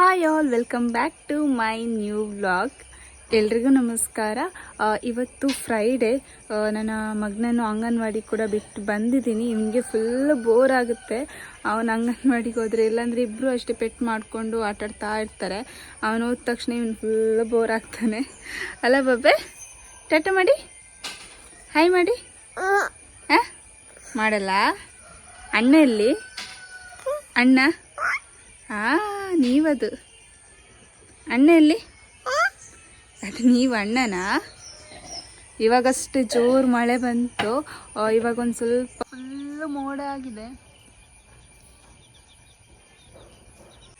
Hi all welcome back to my new vlog ಎಲ್ರಿಗೂ ನಮಸ್ಕಾರ. ಇವತ್ತು ಫ್ರೈಡೇ ನನ್ನ ಮಗನನ್ನು ಅಂಗನವಾಡಿ ಕೂಡ ಬಿಟ್ಟು ಬಂದಿದ್ದೀನಿ. ನಿಮಗೆ ಫುಲ್ ಬೋರ್ ಆಗುತ್ತೆ. ಅವನು ಅಂಗನವಾಡಿಗೆ ಹೋದರೆ ಇಲ್ಲಾಂದರೆ ಇಬ್ಬರು ಅಷ್ಟೇ ಪೆಟ್ ಮಾಡಿಕೊಂಡು ಆಟಾಡ್ತಾ ಇರ್ತಾರೆ. ಅವನು ಹೋದ ತಕ್ಷಣ ಇವನು ಫುಲ್ ಬೋರ್ ಆಗ್ತಾನೆ. ಅಲ್ಲ ಬಾಬೆ ಟಾಟ ಮಾಡಿ. ಹಾಯ್ ಮಾಡಿ. ಹಾಂ ಮಾಡಲ್ಲ? ಅಣ್ಣ ಎಲ್ಲಿ? ಅಣ್ಣ? ಹಾ ನೀವದು. ಅಣ್ಣ ಎಲ್ಲಿ? ಅದು ನೀವು ಅಣ್ಣನಾ? ಇವಾಗಷ್ಟೇ ಜೋರು ಮಳೆ ಬಂತು. ಇವಾಗ ಒಂದು ಸ್ವಲ್ಪ ಫುಲ್ಲು ಮೋಡ ಆಗಿದೆ.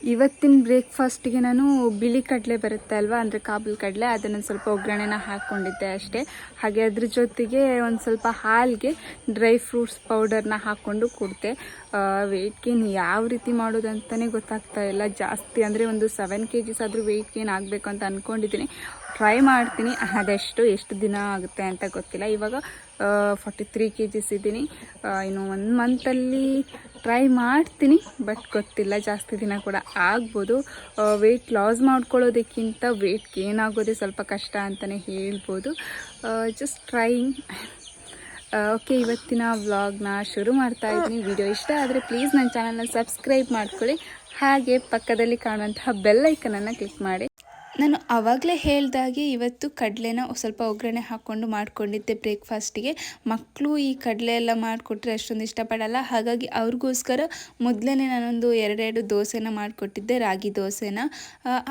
ಇವತ್ತಿನ ಬ್ರೇಕ್ಫಾಸ್ಟಿಗೆ ನಾನು ಬಿಳಿ ಕಡಲೆ ಬರುತ್ತೆ ಅಲ್ವಾ? ಅಂದರೆ ಕಾಬೂಲ್ ಕಡಲೆ, ಅದನ್ನು ಸ್ವಲ್ಪ ಒಗ್ಗರಣೆನ ಹಾಕ್ಕೊಂಡಿದ್ದೆ ಅಷ್ಟೇ. ಹಾಗೆ ಅದ್ರ ಜೊತೆಗೆ ಒಂದು ಸ್ವಲ್ಪ ಹಾಲಿಗೆ ಡ್ರೈ ಫ್ರೂಟ್ಸ್ ಪೌಡರ್ನ ಹಾಕ್ಕೊಂಡು ಕೊಡ್ತೆ. ವೆಯ್ಟ್ ಗೇನ್ ಯಾವ ರೀತಿ ಮಾಡೋದಂತಲೇ ಗೊತ್ತಾಗ್ತಾ ಇಲ್ಲ. ಜಾಸ್ತಿ ಅಂದರೆ ಒಂದು ಸೆವೆನ್ ಕೆ ಜಿಸ್ ಆದರೂ ವೆಯ್ಟ್ ಗೇನ್ ಆಗಬೇಕು ಅಂತ ಅಂದ್ಕೊಂಡಿದ್ದೀನಿ ಟ್ರೈ ಮಾಡ್ತೀನಿ. ಅದೆಷ್ಟು, ಎಷ್ಟು ದಿನ ಆಗುತ್ತೆ ಅಂತ ಗೊತ್ತಿಲ್ಲ. ಇವಾಗ ಫಾರ್ಟಿ ತ್ರೀ ಕೆ ಜಿಸ್ ಇದ್ದೀನಿ ಇನ್ನು ಒಂದು ಮಂತಲ್ಲಿ ಟ್ರೈ ಮಾಡ್ತೀನಿ ಬಟ್ ಗೊತ್ತಿಲ್ಲ. ಜಾಸ್ತಿ ದಿನ ಕೂಡ ಆಗ್ಬೋದು. ವೆಯ್ಟ್ ಲಾಸ್ ಮಾಡ್ಕೊಳ್ಳೋದಕ್ಕಿಂತ ವೆಯ್ಟ್ ಗೇನ್ ಆಗೋದೇ ಸ್ವಲ್ಪ ಕಷ್ಟ ಅಂತಲೇ ಹೇಳ್ಬೋದು. ಜಸ್ಟ್ ಟ್ರೈಯಿಂಗ್ ಓಕೆ ಇವತ್ತಿನ ವ್ಲಾಗ್ನ ಶುರು ಮಾಡ್ತಾ ಇದ್ದೀನಿ. ವಿಡಿಯೋ ಇಷ್ಟ ಆದರೆ ಪ್ಲೀಸ್ ನನ್ನ ಚಾನಲ್ನ ಸಬ್ಸ್ಕ್ರೈಬ್ ಮಾಡ್ಕೊಳ್ಳಿ. ಹಾಗೆ ಪಕ್ಕದಲ್ಲಿ ಕಾಣುವಂತಹ ಬೆಲ್ಲೈಕನನ್ನು ಕ್ಲಿಕ್ ಮಾಡಿ. ನಾನು ಆವಾಗಲೇ ಹೇಳ್ದಾಗೆ ಇವತ್ತು ಕಡಲೆನ ಸ್ವಲ್ಪ ಒಗ್ಗರಣೆ ಹಾಕ್ಕೊಂಡು ಮಾಡ್ಕೊಂಡಿದ್ದೆ ಬ್ರೇಕ್ಫಾಸ್ಟಿಗೆ. ಮಕ್ಕಳು ಈ ಕಡಲೆ ಎಲ್ಲ ಮಾಡಿಕೊಟ್ರೆ ಅಷ್ಟೊಂದು ಇಷ್ಟಪಡಲ್ಲ. ಹಾಗಾಗಿ ಅವ್ರಿಗೋಸ್ಕರ ಮೊದಲೇ ನಾನೊಂದು ಎರಡೆರಡು ದೋಸೆನ ಮಾಡಿಕೊಟ್ಟಿದ್ದೆ, ರಾಗಿ ದೋಸೆನ.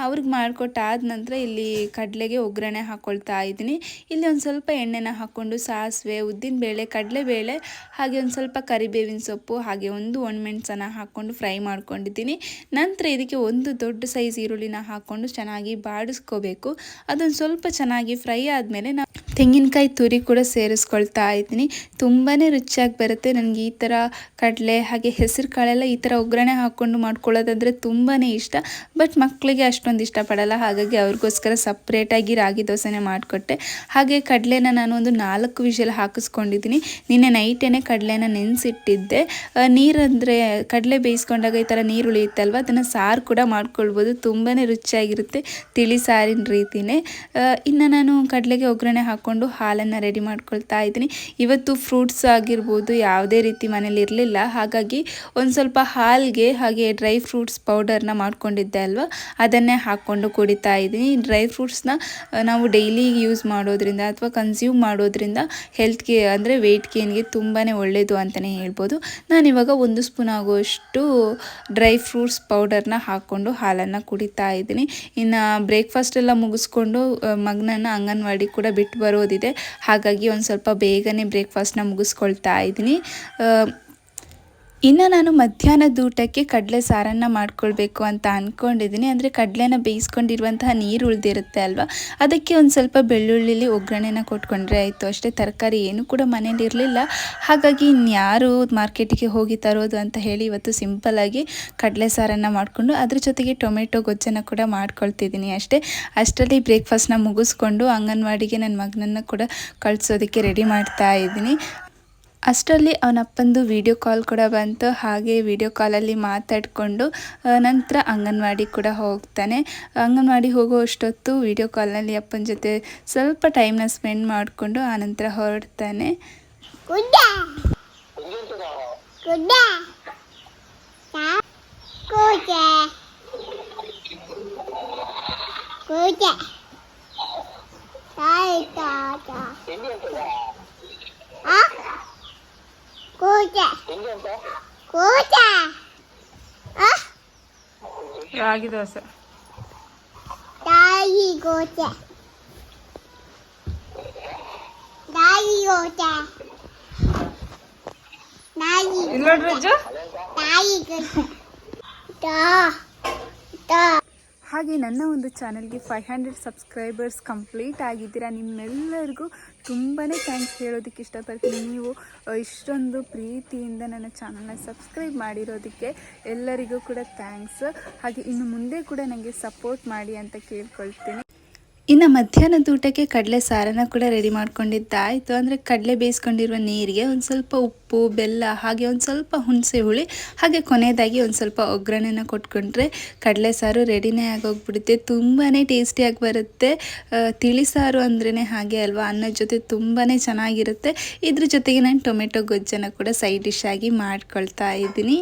ಅವ್ರಿಗೆ ಮಾಡಿಕೊಟ್ಟಾದ ನಂತರ ಇಲ್ಲಿ ಕಡಲೆಗೆ ಒಗ್ಗರಣೆ ಹಾಕ್ಕೊಳ್ತಾ ಇದ್ದೀನಿ. ಇಲ್ಲಿ ಒಂದು ಸ್ವಲ್ಪ ಎಣ್ಣೆನ ಹಾಕ್ಕೊಂಡು ಸಾಸಿವೆ ಉದ್ದಿನಬೇಳೆ ಕಡಲೆಬೇಳೆ ಹಾಗೆ ಒಂದು ಸ್ವಲ್ಪ ಕರಿಬೇವಿನ ಸೊಪ್ಪು, ಹಾಗೆ ಒಂದು ಒಣಮೆಣಸನ್ನ ಹಾಕ್ಕೊಂಡು ಫ್ರೈ ಮಾಡ್ಕೊಂಡಿದ್ದೀನಿ. ನಂತರ ಇದಕ್ಕೆ ಒಂದು ದೊಡ್ಡ ಸೈಜ್ ಈರುಳ್ಳಿನ ಹಾಕ್ಕೊಂಡು ಚೆನ್ನಾಗಿ ಬಾಡಿಸ್ಕೋಬೇಕು. ಅದನ್ನು ಸ್ವಲ್ಪ ಚೆನ್ನಾಗಿ ಫ್ರೈ ಆದಮೇಲೆ ನಾವು ತೆಂಗಿನಕಾಯಿ ತುರಿ ಕೂಡ ಸೇರಿಸ್ಕೊಳ್ತಾ ಇದ್ದೀನಿ. ತುಂಬಾ ರುಚಿಯಾಗಿ ಬರುತ್ತೆ. ನನಗೆ ಈ ಥರ ಕಡಲೆ, ಹಾಗೆ ಹೆಸರು ಕಾಳೆಲ್ಲ ಈ ಥರ ಒಗ್ಗರಣೆ ಹಾಕ್ಕೊಂಡು ಮಾಡ್ಕೊಳ್ಳೋದಂದರೆ ತುಂಬಾ ಇಷ್ಟ. ಬಟ್ ಮಕ್ಕಳಿಗೆ ಅಷ್ಟೊಂದು ಇಷ್ಟಪಡಲ್ಲ. ಹಾಗಾಗಿ ಅವ್ರಿಗೋಸ್ಕರ ಸಪ್ರೇಟಾಗಿ ರಾಗಿ ದೋಸೆನೇ ಮಾಡಿಕೊಟ್ಟೆ. ಹಾಗೆ ಕಡಲೆನ ನಾನು ಒಂದು ನಾಲ್ಕು ವಿಷಲ್ ಹಾಕಿಸ್ಕೊಂಡಿದ್ದೀನಿ. ನಿನ್ನೆ ನೈಟೇನೆ ಕಡಲೆನ ನೆನೆಸಿಟ್ಟಿದ್ದೆ. ನೀರಂದರೆ ಕಡಲೆ ಬೇಯಿಸ್ಕೊಂಡಾಗ ಈ ಥರ ನೀರು ಉಳಿಯುತ್ತಲ್ವ? ಅದನ್ನು ಸಾರು ಕೂಡ ಮಾಡ್ಕೊಳ್ಬೋದು. ತುಂಬಾ ರುಚಿಯಾಗಿರುತ್ತೆ ತಿಳಿ ಸಾರಿನ ರೀತಿಯೇ ಇನ್ನು ನಾನು ಕಡಲೆಗೆ ಒಗ್ಗರಣೆ ಹಾಕ್ಕೊಂಡು ಹಾಲನ್ನು ರೆಡಿ ಮಾಡ್ಕೊಳ್ತಾ ಇದ್ದೀನಿ. ಇವತ್ತು ಫ್ರೂಟ್ಸ್ ಆಗಿರ್ಬೋದು ಯಾವುದೇ ರೀತಿ ಮನೇಲಿ ಇರಲಿಲ್ಲ. ಹಾಗಾಗಿ ಒಂದು ಸ್ವಲ್ಪ ಹಾಲಿಗೆ ಹಾಗೆ ಡ್ರೈ ಫ್ರೂಟ್ಸ್ ಪೌಡರ್ನ ಮಾಡ್ಕೊಂಡಿದ್ದೆ ಅಲ್ವಾ? ಅದನ್ನೇ ಹಾಕ್ಕೊಂಡು ಕುಡಿತಾ ಇದ್ದೀನಿ. ಡ್ರೈ ಫ್ರೂಟ್ಸ್ನ ನಾವು ಡೈಲಿ ಯೂಸ್ ಮಾಡೋದ್ರಿಂದ ಅಥವಾ ಕನ್ಸ್ಯೂಮ್ ಮಾಡೋದ್ರಿಂದ ಕೇ ಅಂದರೆ ವೆಯ್ಟ್ ಗೇನ್ಗೆ ತುಂಬಾ ಒಳ್ಳೆಯದು ಅಂತಲೇ ಹೇಳ್ಬೋದು. ನಾನಿವಾಗ ಒಂದು ಸ್ಪೂನ್ ಆಗುವಷ್ಟು ಡ್ರೈ ಫ್ರೂಟ್ಸ್ ಪೌಡರ್ನ ಹಾಕ್ಕೊಂಡು ಹಾಲನ್ನು ಕುಡಿತಾ ಇದ್ದೀನಿ. ಇನ್ನು ಬ್ರೇಕ್ಫಾಸ್ಟ್ ಎಲ್ಲ ಮುಗಿಸ್ಕೊಂಡು ಮಗನನ್ನು ಅಂಗನವಾಡಿ ಕೂಡ ಬಿಟ್ಟು ಬರೋದಿದೆ. ಹಾಗಾಗಿ ಒಂದು ಸ್ವಲ್ಪ ಬೇಗನೆ ಬ್ರೇಕ್ಫಾಸ್ಟ್ನ ಮುಗಿಸ್ಕೊಳ್ತಾ ಇದ್ದೀನಿ. ಇನ್ನು ನಾನು ಮಧ್ಯಾಹ್ನದ ಊಟಕ್ಕೆ ಕಡಲೆ ಸಾರನ್ನು ಮಾಡ್ಕೊಳ್ಬೇಕು ಅಂತ ಅಂದ್ಕೊಂಡಿದ್ದೀನಿ ಅಂದರೆ ಕಡಲೆನ ಬೇಯಿಸ್ಕೊಂಡಿರುವಂತಹ ನೀರು ಉಳಿದಿರುತ್ತೆ ಅಲ್ವಾ? ಅದಕ್ಕೆ ಒಂದು ಸ್ವಲ್ಪ ಬೆಳ್ಳುಳ್ಳಿಲಿ ಒಗ್ಗರಣೆನ ಕೊಟ್ಕೊಂಡ್ರೆ ಆಯಿತು. ಅಷ್ಟೇ ತರಕಾರಿ ಏನು ಕೂಡ ಮನೇಲಿ ಇರಲಿಲ್ಲ. ಹಾಗಾಗಿ ಇನ್ಯಾರು ಮಾರ್ಕೆಟಿಗೆ ಹೋಗಿ ತರೋದು ಅಂತ ಹೇಳಿ ಇವತ್ತು ಸಿಂಪಲ್ಲಾಗಿ ಕಡಲೆ ಸಾರನ್ನು ಮಾಡಿಕೊಂಡು ಅದ್ರ ಜೊತೆಗೆ ಟೊಮೆಟೊ ಗೊಜ್ಜನ್ನು ಕೂಡ ಮಾಡ್ಕೊಳ್ತಿದ್ದೀನಿ ಅಷ್ಟೇ. ಅಷ್ಟರಲ್ಲಿ ಬ್ರೇಕ್ಫಾಸ್ಟ್ನ ಮುಗಿಸ್ಕೊಂಡು ಅಂಗನವಾಡಿಗೆ ನನ್ನ ಮಗನನ್ನು ಕೂಡ ಕಳಿಸೋದಕ್ಕೆ ರೆಡಿ ಮಾಡ್ತಾ ಇದ್ದೀನಿ. ಅಷ್ಟರಲ್ಲಿ ಅವನಪ್ಪಂದು ವಿಡಿಯೋ ಕಾಲ್ ಕೂಡ ಬಂತು. ಹಾಗೆ ವಿಡಿಯೋ ಕಾಲಲ್ಲಿ ಮಾತಾಡಿಕೊಂಡು ನಂತರ ಅಂಗನವಾಡಿ ಕೂಡ ಹೋಗ್ತಾನೆ. ಅಂಗನವಾಡಿ ಹೋಗೋ ಅಷ್ಟೊತ್ತು ವಿಡಿಯೋ ಕಾಲ್ನಲ್ಲಿ ಅಪ್ಪನ ಜೊತೆ ಸ್ವಲ್ಪ ಟೈಮ್ನ ಸ್ಪೆಂಡ್ ಮಾಡಿಕೊಂಡು ಆನಂತರ ಹೊರಡ್ತಾನೆ. రాగి దోశ రాగి దోశ రాగి దోశ రాగి ఇల్లు రాగి దోశ దా దా ಹಾಗೆ ನನ್ನ ಒಂದು ಚಾನಲ್ಗೆ ಫೈವ್ ಹಂಡ್ರೆಡ್ ಸಬ್ಸ್ಕ್ರೈಬರ್ಸ್ ಕಂಪ್ಲೀಟ್ ಆಗಿದ್ದೀರಾ, ನಿಮ್ಮೆಲ್ಲರಿಗೂ ತುಂಬಾ ಥ್ಯಾಂಕ್ಸ್ ಹೇಳೋದಕ್ಕೆ ಇಷ್ಟಪಡ್ತೀನಿ. ನೀವು ಇಷ್ಟೊಂದು ಪ್ರೀತಿಯಿಂದ ನನ್ನ ಚಾನಲ್ನ ಸಬ್ಸ್ಕ್ರೈಬ್ ಮಾಡಿರೋದಕ್ಕೆ ಎಲ್ಲರಿಗೂ ಕೂಡ ಥ್ಯಾಂಕ್ಸ್ ಹಾಗೆ ಇನ್ನು ಮುಂದೆ ಕೂಡ ನನಗೆ ಸಪೋರ್ಟ್ ಮಾಡಿ ಅಂತ ಕೇಳ್ಕೊಳ್ತೀನಿ. ಇನ್ನು ಮಧ್ಯಾಹ್ನದ ಊಟಕ್ಕೆ ಕಡಲೆ ಸಾರನ ಕೂಡ ರೆಡಿ ಮಾಡ್ಕೊಂಡಿದ್ದಾಯಿತು ಅಂದರೆ ಕಡಲೆ ಬೇಯಿಸ್ಕೊಂಡಿರುವ ನೀರಿಗೆ ಒಂದು ಸ್ವಲ್ಪ ಉಪ್ಪು, ಬೆಲ್ಲ, ಹಾಗೆ ಒಂದು ಸ್ವಲ್ಪ ಹುಣಸೆ ಹುಳಿ, ಹಾಗೆ ಕೊನೆಯದಾಗಿ ಒಂದು ಸ್ವಲ್ಪ ಒಗ್ಗರಣೆನ ಕೊಟ್ಕೊಂಡ್ರೆ ಕಡಲೆ ಸಾರು ರೆಡಿನೇ ಆಗೋಗ್ಬಿಡುತ್ತೆ. ತುಂಬಾ ಟೇಸ್ಟಿಯಾಗಿ ಬರುತ್ತೆ. ತಿಳಿಸಾರು ತಿಳಿ ಸಾರು ಅಂದ್ರೇ ಹಾಗೆ ಅಲ್ವಾ? ಅನ್ನದ ಜೊತೆ ತುಂಬಾ ಚೆನ್ನಾಗಿರುತ್ತೆ. ಇದ್ರ ಜೊತೆಗೆ ನಾನು ಟೊಮೆಟೊ ಗೊಜ್ಜನ್ನು ಕೂಡ ಸೈಡ್ ಡಿಶ್ ಆಗಿ ಮಾಡ್ಕೊಳ್ತಾ ಇದ್ದೀನಿ.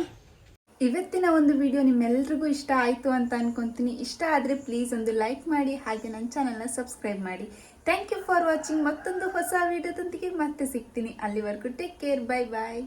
ಇವತ್ತಿನ ಒಂದು ವಿಡಿಯೋ ನಿಮ್ಮೆಲ್ರಿಗೂ ಇಷ್ಟ ಆಯಿತು ಅಂತ ಅನ್ಕೊಂತೀನಿ. ಇಷ್ಟ ಆದರೆ ಪ್ಲೀಸ್ ಒಂದು ಲೈಕ್ ಮಾಡಿ, ಹಾಗೆ ನನ್ನ ಚಾನಲ್ನ ಸಬ್ಸ್ಕ್ರೈಬ್ ಮಾಡಿ. ಥ್ಯಾಂಕ್ ಯು ಫಾರ್ ವಾಚಿಂಗ್ ಮತ್ತೊಂದು ಹೊಸ ವಿಡಿಯೋದೊಂದಿಗೆ ಮತ್ತೆ ಸಿಗ್ತೀನಿ. ಅಲ್ಲಿವರೆಗೂ ಟೇಕ್ ಕೇರ್ ಬೈ ಬಾಯ್